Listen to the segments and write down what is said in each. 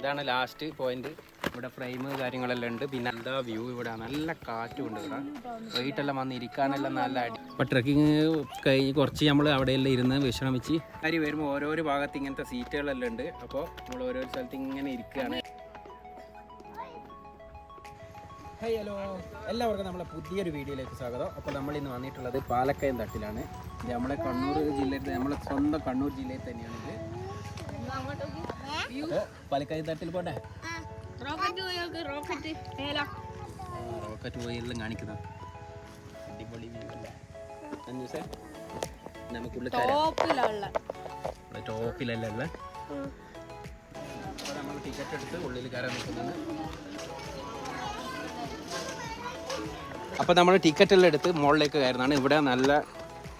ഇതാണ് last point ഇവിടെ frame കാര്യങ്ങളെല്ലാം ഉണ്ട്. പിന്നെ എന്താ വ്യൂ ഇവിടെ? നല്ല കാറ്റും ഉണ്ട് ഇവിടെ. വൈകിട്ടെല്ലാം വന്ന് ഇരിക്കാനെല്ലാം നല്ല അടി അപ്പോൾ ട്രക്കിങ് കഴിഞ്ഞ് കുറച്ച് നമ്മൾ അവിടെയെല്ലാം ഇരുന്ന് വിശ്രമിച്ച് കാര്യം വരുമ്പോൾ ഓരോരോ ഭാഗത്ത് ഇങ്ങനത്തെ സീറ്റുകളെല്ലാം ഉണ്ട്. അപ്പോൾ നമ്മൾ ഓരോ സ്ഥലത്ത് ഇങ്ങനെ ഇരിക്കുകയാണ് ഹൈ ഹലോ എല്ലാവർക്കും നമ്മളെ പുതിയൊരു വീഡിയോയിലേക്ക് സ്വാഗതം. അപ്പോൾ നമ്മൾ ഇന്ന് വന്നിട്ടുള്ളത് പാലക്കയം തട്ടിലാണ്. ഇത് നമ്മളെ കണ്ണൂർ ജില്ലയിൽ നമ്മളെ സ്വന്തം കണ്ണൂർ ജില്ലയിൽ തന്നെയാണ് അപ്പോൾ പാലക്കയം തട്ടിൽ പോട്ടെ? റോക്കറ്റ് പോയി റോക്കറ്റ് റോക്കറ്റ് പോയി എല്ലാം കാണിക്കുന്ന. അടിപൊളി വ്യൂ അല്ലേ? ടോപ്പിലുള്ള ടോപ്പിലല്ല? ഉള്ള? നമ്മൾ ടിക്കറ്റ് എടുത്ത് ഉള്ളിൽ കയറാൻ നിൽക്കുന്നത്. അപ്പോൾ നമ്മൾ ടിക്കറ്റ് എല്ലാം എടുത്ത് മുകളിലേക്ക് കയറുന്നതാണ്. ഇവിടെ നല്ല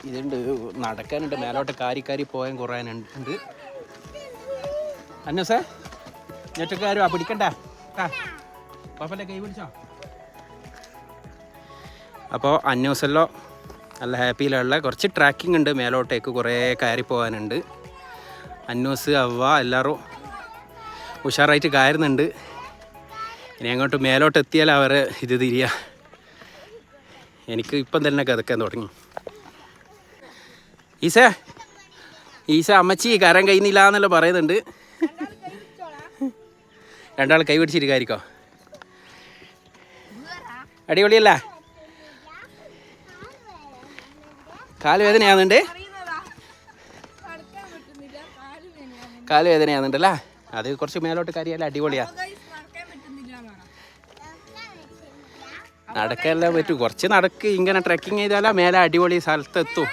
ഇതുണ്ട് നടക്കാനുണ്ട്. മേലോട്ട് കാരി കാരി പോയാൻ കുറയാനുണ്ട്. അന്നൂസേ ഞെട്ടക്കാരും ആ പിടിക്കണ്ട. പാപ്പല്ലേ കൈ പിടിച്ചോ? അപ്പോൾ അന്നൂസല്ലോ നല്ല ഹാപ്പിയിലുള്ള കുറച്ച് ട്രാക്കിംഗ് ഉണ്ട് മേലോട്ടേക്ക് കുറേ കയറി പോകാനുണ്ട്. അന്നൂസ് അവ എല്ലാവരും ഉഷാറായിട്ട് കയറുന്നുണ്ട്. ഇനി അങ്ങോട്ട് മേലോട്ട് എത്തിയാൽ അവർ ഇത് തിരിയ. എനിക്ക് ഇപ്പം തന്നെ കതക്കാൻ തുടങ്ങി. ഈസ ഈസ അമ്മച്ചി കരം കഴിയുന്നില്ല എന്നല്ലോ പറയുന്നുണ്ട്. രണ്ടാൾ കൈ പിടിച്ചിരിക്കായിരിക്കോ അടിപൊളിയല്ല? കാൽ വേദനയാകുന്നുണ്ട് കാൽ വേദനയാകുന്നുണ്ടല്ലേ അത് കുറച്ച് മേലോട്ട് കാര്യമല്ല അടിപൊളിയാ. നടക്കല്ല പറ്റും. കുറച്ച് നടക്ക്. ഇങ്ങനെ ട്രക്കിങ് ചെയ്താലാ മേലെ അടിപൊളി സ്ഥലത്തെത്തും.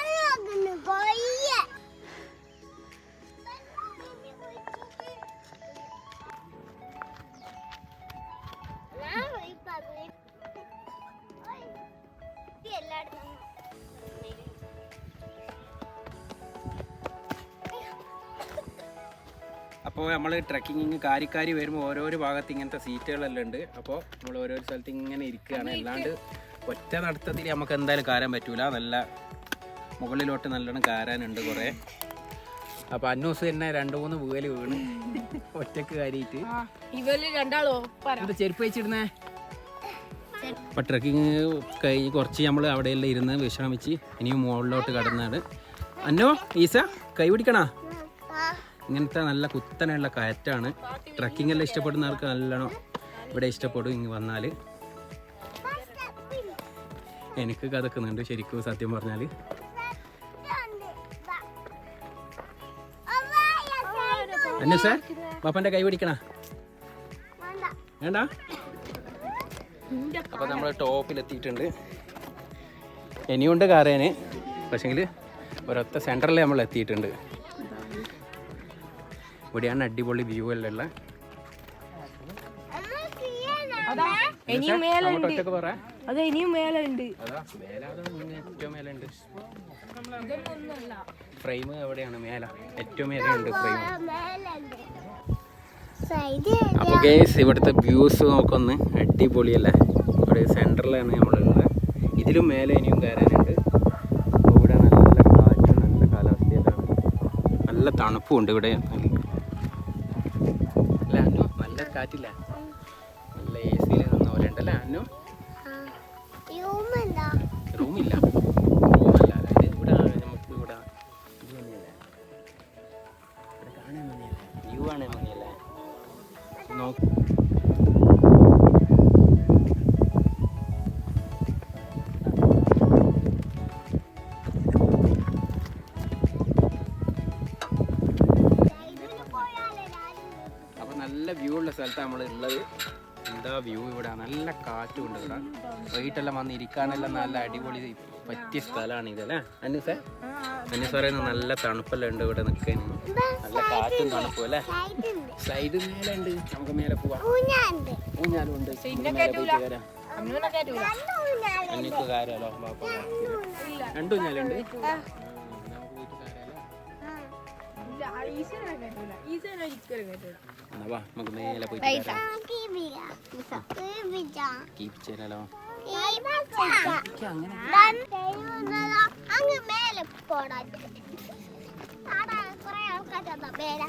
അപ്പോൾ നമ്മൾ ട്രക്കിങ്ങിങ് കാരിക്കാരി വരുമ്പോൾ ഓരോരോ ഭാഗത്ത് ഇങ്ങനത്തെ സീറ്റുകളെല്ലാം ഉണ്ട്. അപ്പോൾ നമ്മൾ ഓരോ സ്ഥലത്ത് ഇങ്ങനെ ഇരിക്കുകയാണ്. അല്ലാണ്ട് ഒറ്റ നടത്തത്തിൽ നമുക്ക് എന്തായാലും കയറാൻ പറ്റൂല. നല്ല മുകളിലോട്ട് നല്ലോണം കയറാനുണ്ട് കുറേ. അപ്പോൾ അന്നൂസ് തന്നെ രണ്ടു മൂന്ന് വീൽ വീണ് ഒറ്റയ്ക്ക് കയറിയിട്ട് ഇവർ രണ്ടാളോ? ചെരുപ്പ് വെച്ചിരുന്നേ അപ്പൊ ട്രക്കിങ് കഴിഞ്ഞ് കുറച്ച് നമ്മൾ അവിടെയെല്ലാം ഇരുന്ന് വിശ്രമിച്ച് ഇനിയും മുകളിലോട്ട് കടന്നാണ്. അന്നോ ഈസ കൈ പിടിക്കണോ? ഇങ്ങനത്തെ നല്ല കുത്തനെയുള്ള കയറ്റാണ്. ട്രക്കിംഗ് എല്ലാം ഇഷ്ടപ്പെടുന്നവർക്ക് നല്ലോണം ഇവിടെ ഇഷ്ടപ്പെടും ഇങ്ങ് വന്നാൽ എനിക്ക് കഥക്കുന്നുണ്ട് ശരിക്കും സത്യം പറഞ്ഞാൽ അന്നു സാർ പാപ്പന്റെ കൈ പിടിക്കണ. വേണ്ട. അപ്പോൾ നമ്മൾ ടോപ്പിലെത്തിയിട്ടുണ്ട്. ഇനിയുണ്ട് കാറേന്. പക്ഷേങ്കിൽ ഒരൊറ്റ സെന്ററിൽ നമ്മൾ എത്തിയിട്ടുണ്ട് ഇവിടെയാണ് അടിപൊളി വ്യൂ എല്ലാം ഉള്ള ഇനിയും അതെ ഇനിയും ഫ്രെയിം എവിടെയാണ്? മേല. ഏറ്റവും ഫ്രെയിം. അപ്പോൾ ഗേസ് ഇവിടുത്തെ വ്യൂസ് നോക്കൊന്ന് അടിപൊളിയല്ലേ? ഇവിടെ സെന്ററിലാണ് നമ്മളുള്ളത്. ഇതിലും മേലെ ഇനിയും കയറാനുണ്ട്. ഇവിടെ നല്ല കാറ്റും നല്ല കാലാവസ്ഥയിലാണ് നല്ല തണുപ്പും ഉണ്ട് ഇവിടെ. നല്ല കാറ്റില്ല. നല്ല എ സിയിൽ നിന്ന പോലെ ഉണ്ടല്ലേ അന്നു റൂമില്ല. റൂമല്ല. ഇവിടെ നമുക്ക് ഇവിടെ ഇവിടെ കാണാൻ മതിയല്ലേ വ്യൂ മതിയല്ലേ നോക്ക്. എന്താ വ്യൂ ഇവിടെ? നല്ല കാറ്റും ഉണ്ട് ഇവിടെ. വൈകിട്ടെല്ലാം വന്ന് ഇരിക്കാനെല്ലാം നല്ല അടിപൊളി പറ്റിയ സ്ഥലമാണ് ഇതല്ലേ അന്യൂസ് പറയുന്നത് നല്ല തണുപ്പെല്ലാം ഉണ്ട് ഇവിടെ നിൽക്കാൻ. നല്ല കാറ്റും തണുപ്പും അല്ലേ? സൈഡ് മേലെ ഉണ്ട് നമുക്ക് മേലെ പോവാം ഊഞ്ഞാലും ഉണ്ട് ബാപ്പ രണ്ടു ഊഞ്ഞാലുണ്ട്. ഈശ്വരനെ കേട്ടൂല ഈശ്വരനെ ഒരിക്കലും കേട്ടൂല എന്നാ വാ നമുക്ക് മേലെ പോയിട്ട് കയറാം കീപ്പ് ചെയ്യാലോ അങ്ങനെ. അങ്ങ് മേലെ പോടാ. ആടാ കൊറേ ആൾക്കാർ മേലെ.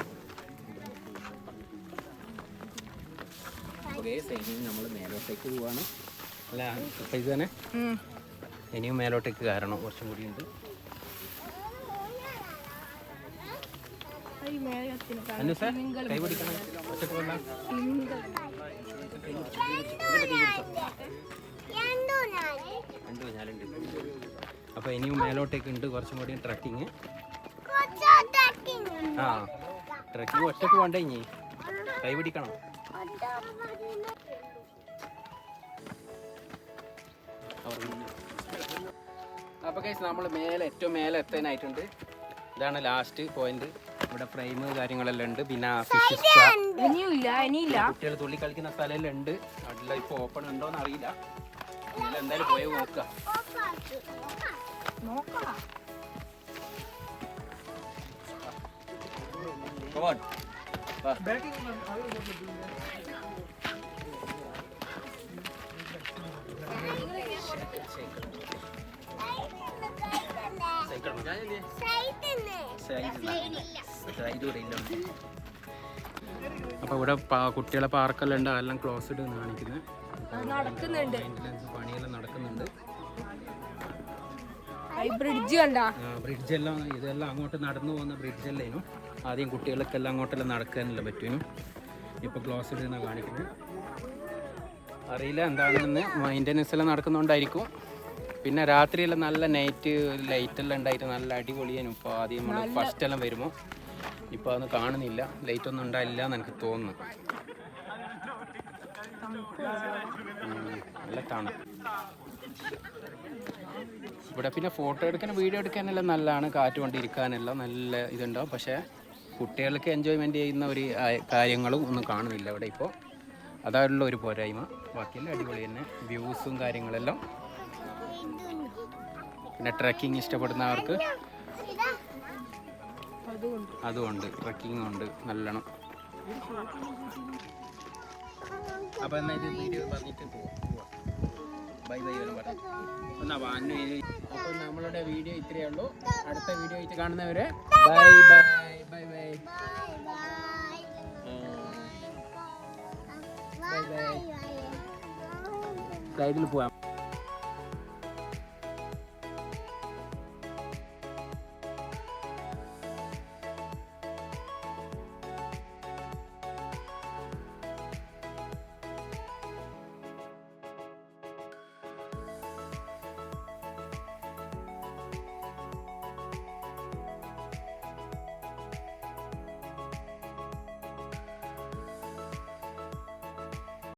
അപ്പോൾ കേസ് ഇനിയും നമ്മൾ മേലോട്ടേക്ക് പോവാണ്. അല്ല അപ്പം ഇത് തന്നെ ഇനിയും മേലോട്ടേക്ക് കയറണം കുറച്ചും കൂടി ഉണ്ട് ഈ മേലെ കത്തിന് കാണാം. അന്നു സാർ കൈ പിടിക്കണം ഒറ്റയ്ക്ക് കൊള്ളാം അപ്പോൾ ഇനിയും മേലോട്ടേക്ക് ഉണ്ട് കുറച്ചും കൂടി ട്രക്കിങ്. ആ ട്രക്കിങ് ഒറ്റയ്ക്ക് വേണ്ട ഇനി? കൈ പിടിക്കണം അപ്പോൾ കേസ് നമ്മൾ മേലെ ഏറ്റവും മേലെ എത്താനായിട്ടുണ്ട്. ഇതാണ് ലാസ്റ്റ് പോയിന്റ് ഇവിടെ ഫ്രെയിം കാര്യങ്ങളെല്ലാം ഉണ്ട്. പിന്നെ ഇനിയില്ല കുട്ടികൾ തുള്ളി കളിക്കുന്ന സ്ഥലമെല്ലാം ഉണ്ട്. അവിടെ ഇപ്പൊ ഓപ്പൺ ഉണ്ടോ എന്ന് അറിയില്ല എന്തായാലും പോയി നോക്കുക സൈക്കിൾ. സൈക്കിൾ സൈഡ് ഇവിടെ കുട്ടികളെ പാർക്കെല്ലാം ഉണ്ട് അതെല്ലാം ക്ലോസ്ഡ് കാണിക്കുന്നത് നടക്കുന്നുണ്ട്. പണിയെല്ലാം നടക്കുന്നുണ്ട്. ബ്രിഡ്ജ് കണ്ട? ബ്രിഡ്ജ് എല്ലാം ഇതെല്ലാം അങ്ങോട്ട് നടന്നു പോകുന്ന ബ്രിഡ്ജ് അല്ലേനു ആദ്യം കുട്ടികൾക്കെല്ലാം അങ്ങോട്ടെല്ലാം നടക്കാനല്ല പറ്റുന്നു ഇപ്പോൾ ക്ലോസ് എന്നാണ് കാണിക്കുന്നത് അറിയില്ല എന്താണെന്ന്. മെയിന്റനൻസ് എല്ലാം നടക്കുന്നുണ്ടായിരിക്കും. പിന്നെ രാത്രിയെല്ലാം നല്ല നൈറ്റ് ലൈറ്റ് എല്ലാം ഉണ്ടായിട്ട് നല്ല അടിപൊളിയാനും ഇപ്പോൾ ആദ്യം നമ്മൾ ഫസ്റ്റ് എല്ലാം വരുമ്പോൾ ഇപ്പോൾ അതൊന്നും കാണുന്നില്ല. ലൈറ്റ് ഒന്നും ഉണ്ടായില്ല എന്ന് എനിക്ക് തോന്നുന്നു നല്ല തണുപ്പ്. ഇവിടെ പിന്നെ ഫോട്ടോ എടുക്കാൻ വീഡിയോ എടുക്കാനെല്ലാം നല്ലതാണ്. കാറ്റ് കൊണ്ട് ഇരിക്കാനെല്ലാം നല്ല ഇതുണ്ടാവും. പക്ഷേ കുട്ടികൾക്ക് എൻജോയ്മെന്റ് ചെയ്യുന്ന ഒരു കാര്യങ്ങളും ഒന്നും കാണുന്നില്ല ഇവിടെ ഇപ്പോൾ അതായുള്ള ഒരു പോരായ്മ. ബാക്കിയെല്ലാം അടിപൊളി തന്നെ. വ്യൂസും കാര്യങ്ങളെല്ലാം. പിന്നെ ട്രക്കിംഗ് ഇഷ്ടപ്പെടുന്നവർക്ക് അതുകൊണ്ട്. ട്രക്കിംഗ് ഉണ്ട് നല്ലോണം. അപ്പോൾ എന്നാൽ ഇത് വീഡിയോ പറഞ്ഞിട്ട് പോവാം. ബൈ ബൈ എന്നാ നമ്മളുടെ വീഡിയോ ഇത്രയേ ഉള്ളൂ. അടുത്ത വീഡിയോ ആയിട്ട് കാണുന്നവരെ bye bye bye bye bye bye സൈഡിൽ പോവാം.